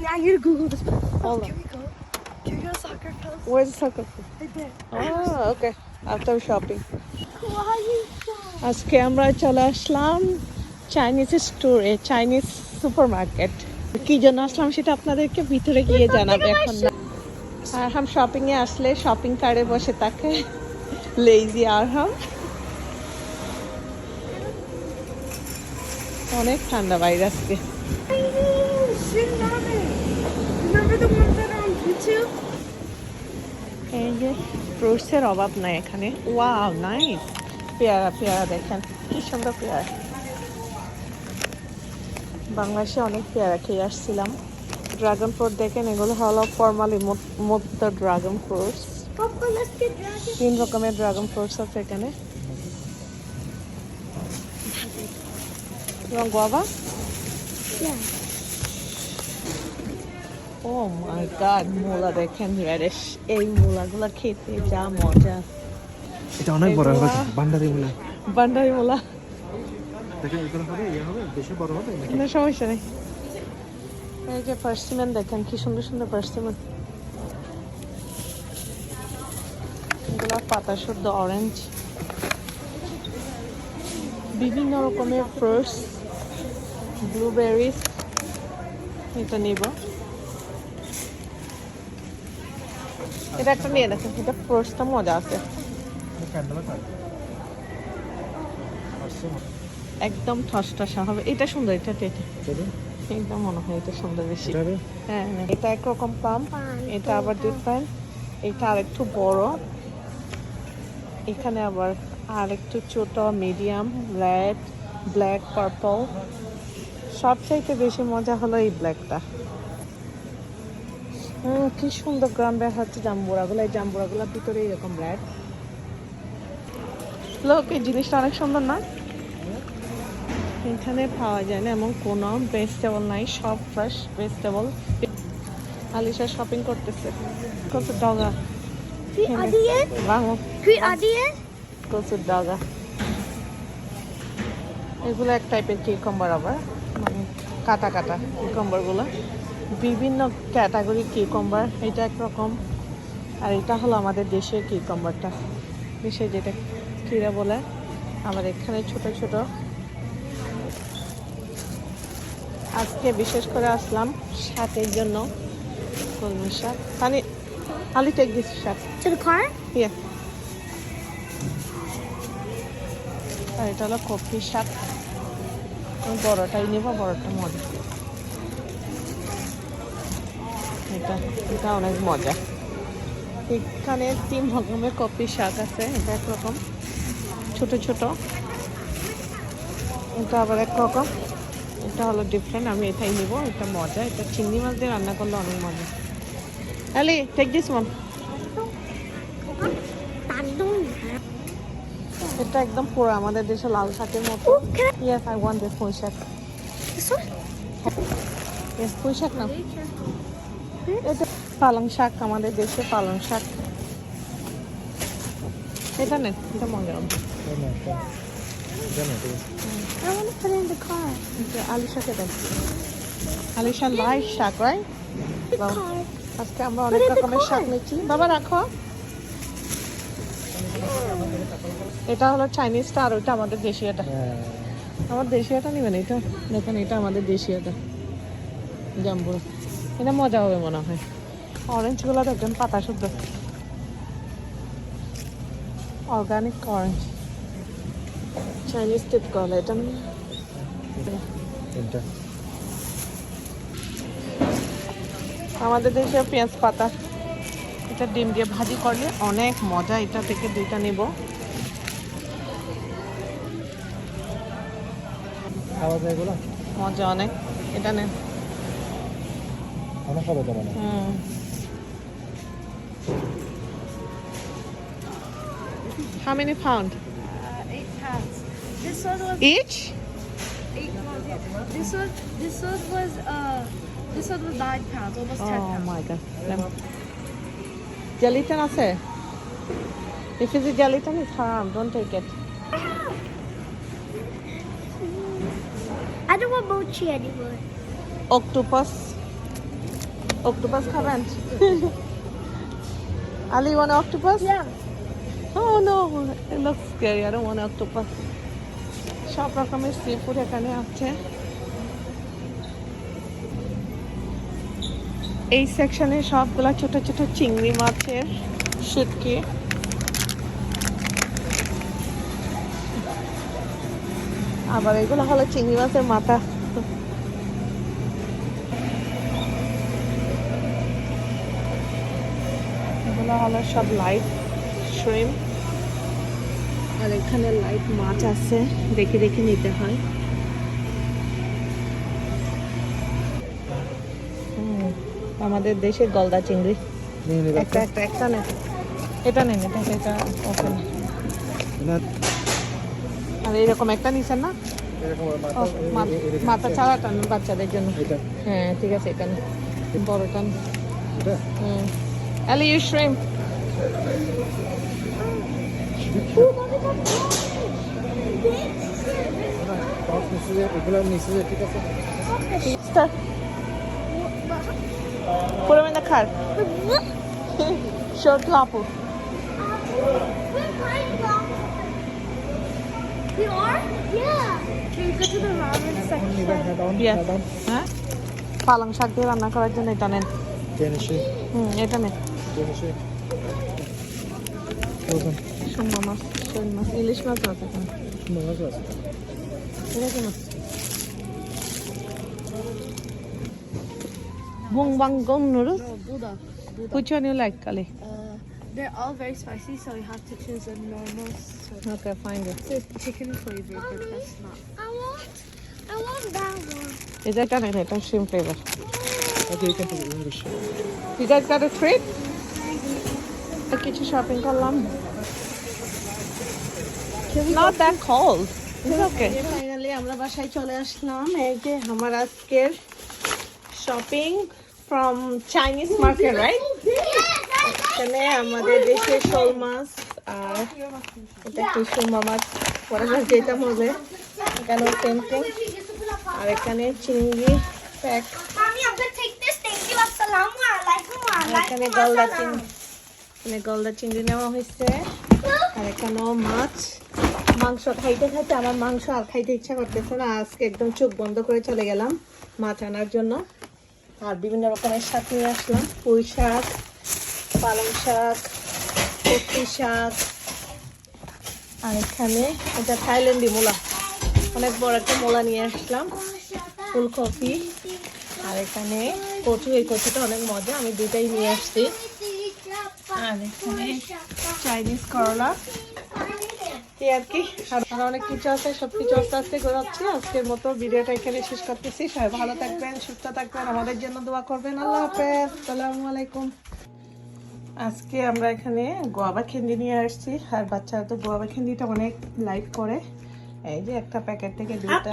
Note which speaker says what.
Speaker 1: Yeah, to Google this.
Speaker 2: Hold
Speaker 1: Can we go? Can we go to soccer field?
Speaker 2: Where's the soccer field?
Speaker 1: Right there.
Speaker 2: Oh, okay. After shopping.
Speaker 1: Why you
Speaker 2: আজকে আমরা চলে আসলাম Chinese স্টোরে Chinese super market কি জন্য আসলাম সেটা আপনাদেরকে ভিতরে গিয়ে জানাবে এখন না আর হাম শপিং এ আসলে শপিং কার্টে বসে থাকে লেজি আর হাম অনেক ঠান্ডা বাইরে আজকে এই যে ফ্রুটসের অভাব নাই এখানে। ওয়াও নাইস পেয়ারা পেয়ারা দেখেন, কি সুন্দর পেয়ারা। বাংলাদেশে অনেক পেয়ারা খেয়ে আসছিলাম। ড্রাগন ফ্রুট দেখেন, এগুলো হলো ফর্মালি মুক্ত ড্রাগন ফ্রুটস তিন রকমের ড্রাগন ফ্রুটস আছে এখানে। এবং গোয়াবা. ও মাই গড মূলা দেখেন রেডিশ এই মূলাগুলো খেতে যা মজা।
Speaker 3: এটা অনেক বড় হবে বান্ডারি মূলা।
Speaker 2: বান্ডারি মূলা।
Speaker 3: দেখেন এগুলো হবে ইয়ে হবে বেশি বড় হবে নাকি?
Speaker 2: কোনো সমস্যা নেই। এই যে পার্সিমেন দেখেন কি সুন্দর সুন্দর পার্সিমেন এগুলো পাতা শুদ্ধ অরেঞ্জ বিভিন্ন রকমের ফ্রুটস ব্লুবেরিজ এটা নিব। এটা একটা নিয়ে দেখেন এটা ফ্রুটসটা মজা আছে। একদম ঠসঠসা হবে। এটা সুন্দর এটা এটা? এটা মনে হয় এটা সুন্দর বেশি। হ্যাঁ হ্যাঁ। এটা একরকম পাম এটা আবার ডিফারেন্ট এটা আরেকটু বড়। এখানে আবার আরেকটু ছোট মিডিয়াম রেড ব্ল্যাক পার্পল সবচাইতে বেশি মজা হলো এই ব্ল্যাকটা কি সুন্দর গ্রাম বের হচ্ছে জাম্বুরাগুলো। এই জাম্বুরাগুলোর ভিতরে এরকম রেড লোক এই জিনিসটা অনেক সুন্দর না? এখানে পাওয়া যায় না এমন কোনো ভেজিটেবল নাই সব ফ্রেশ ভেজিটেবল আলিশা শপিং করতেছে। কত ডগা? কচুর ডগা। এগুলো এক টাইপের কিউকাম্বার আবার মানে কাটা কাটা কিউকাম্বারগুলো বিভিন্ন ক্যাটাগরি কিউকাম্বার এটা একরকম। আর এটা হলো আমাদের দেশের কিউকাম্বারটা দেশে যেটা কিরা বলে আমাদের এখানে ছোট ছোট। আজকে বিশেষ করে আসলাম শাকের জন্য। কলমি শাক? মানে আলি টেক দিস শাক।
Speaker 1: To the car?
Speaker 2: ইয়ে। আর এটা হলো কফি শাক। আমি বড়টাই নেব বড়টা মজা এটা এটা অনেক মজা। এখানে তিন রকমের কফি শাক আছে এটা একরকম ছোট ছোট। এটা আবার একরকম এটা হলো ডিফারেন্ট আমি এটাই নিব এটা মজা। এটা চিংড়ি মাছ দিয়ে রান্না করলে অনেক মজা। আলি টেক দিস ওয়ান এটা একদম পুরো আমাদের দেশে লাল শাকের মতো? ইয়েস আই ওয়ান্ট দিস পুঁই শাক। পুঁই শাক না? এটা পালং শাক আমাদের দেশে পালং শাক। এটা নেন এটা মজা
Speaker 1: car.
Speaker 2: এটা আলু শাকে দেন আলু শাক লাই শাক রাই আজকে আমরা অনেক রকমের শাক নিচ্ছি। বাবা রাখো। এটা হলো চাইনিজটা আর ওইটা আমাদের দেশিয়াটা। আমার দেশিয়াটা নেবেন এটা। দেখেন এটা আমাদের দেশিয়াটা। জাম্বু এটা মজা হবে মনে হয়। অরেঞ্জগুলো দেখবেন পাতা শুদ্ধ। অর্গানিক অরেঞ্জ চাইনিজ টিপ কল এটা আমাদের দেশে পেঁয়াজ পাতা। এটা ডিম দিয়ে ভাজি করলে অনেক মজা এটা থেকে দুইটা নেব।
Speaker 3: খাওয়া যায় এগুলো?
Speaker 2: মজা অনেক। এটা নেন
Speaker 3: অনেক খাওয়া যাবে না
Speaker 2: হুম How many pound?
Speaker 1: Uh, eight pounds. This one was
Speaker 2: Each?
Speaker 1: eight pounds. Yeah. This one, this one was uh, this one was nine pounds, almost ten
Speaker 2: Oh
Speaker 1: pounds.
Speaker 2: my god. Gelatin আছে? If it's a gelatin, it's haram. Don't take it.
Speaker 1: I don't want mochi anymore.
Speaker 2: Octopus. Octopus খাবেন Ali, you want an octopus?
Speaker 1: Yeah.
Speaker 2: Oh no, it looks scary. I don't want an octopus. সব রকমের sea food এখানে আছে এই সেকশনে সবগুলা ছোট ছোট চিংড়ি মাছের শুটকি আবার এগুলো হলো চিংড়ি মাছের মাথা এগুলো হলো সব লাইট শ্রিম আর এখানে লাইট মাছ আছে দেখে দেখে নিতে হয়। আমাদের দেশে গলদা চিংড়ি। একটা একটা একটা নেন এটা নেন এটা এটা
Speaker 3: না
Speaker 2: আর এরকম একটা নিছেন না?
Speaker 3: মাথা
Speaker 2: নেন বাচ্চাদের জন্য? হ্যাঁ ঠিক আছে এটা বড়টা। হুম।
Speaker 3: যে ঠিক আছে
Speaker 2: Start. Put them in the car. Show to Apu.
Speaker 1: We are? Yeah. Can we go to the ramen section?
Speaker 3: হ্যাঁ. হ্যাঁ ডাউন
Speaker 2: হ্যাঁ পালং শাক দিয়ে রান্না করার জন্য এটা নেন হুম এটা নেন
Speaker 3: জেনেছি ওজন
Speaker 2: সুন্দর মাছ শোল মাছ ইলিশ মাছ আছে এখানে
Speaker 3: সুন্দর মাছ আছে
Speaker 2: এটা কি মাছ Bung bang gong noodles.
Speaker 1: No, Buddha. Buddha.
Speaker 2: Which one you like, Kali?
Speaker 1: Uh, they're all very spicy, so you have to choose a normal so
Speaker 2: Okay, find it.
Speaker 1: it's chicken flavor, but that's not. I want, I want that one.
Speaker 2: Is that done? It's a shrimp flavor.
Speaker 3: Okay এই কিন্তু English
Speaker 2: You guys got a treat? কিছু shopping করলাম। Not that cold. It's okay. Finally আমরা বাসায় চলে আসলাম। এই যে আমার আজকের shopping from Chinese market right এখানে আমাদের দেশের শোল মাছ আর এটা কি সুরমা মাছ পরে মাছ যেটা হবে। এখানে সেম থিং আর এখানে চিংড়ি প্যাক. এখানে গলদা চিংড়ি। এখানে গলদা চিংড়ি নেওয়া হয়েছে। আর এখানেও মাছ। মাংস খাইতে খাইতে আমার মাংস আর খাইতে ইচ্ছা করতেছে না। আজকে একদম চোখ বন্ধ করে চলে গেলাম মাছ আনার জন্য। আর বিভিন্ন রকমের শাক নিয়ে আসলাম। পুঁই শাক, পালং শাক কচি শাক। আর এখানে এটা থাইল্যান্ডি মূলা। অনেক বড় একটা মোলা নিয়ে আসলাম। ফুলকপি। আর এখানে কচু। এই কচুটা অনেক মজা। আমি দুটাই নিয়ে আসছি। আর এখানে চাইনিজ করলা এই আর কি আর আর অনেক কিছু আছে সব কিছু আস্তে আস্তে করাচ্ছি আজকের মতো ভিডিওটা এখানে শেষ করতেছি। সবাই ভালো থাকবেন সুস্থ থাকবেন আমাদের জন্য দোয়া করবেন। আল্লাহ হাফেজ। আসসালামু আলাইকুম। আজকে আমরা এখানে গোয়াবা খেন্দি নিয়ে আসছি। আর বাচ্চারা তো গোয়াবা খেন্দিটা অনেক লাইক করে। এই যে একটা প্যাকেট থেকে দুইটা.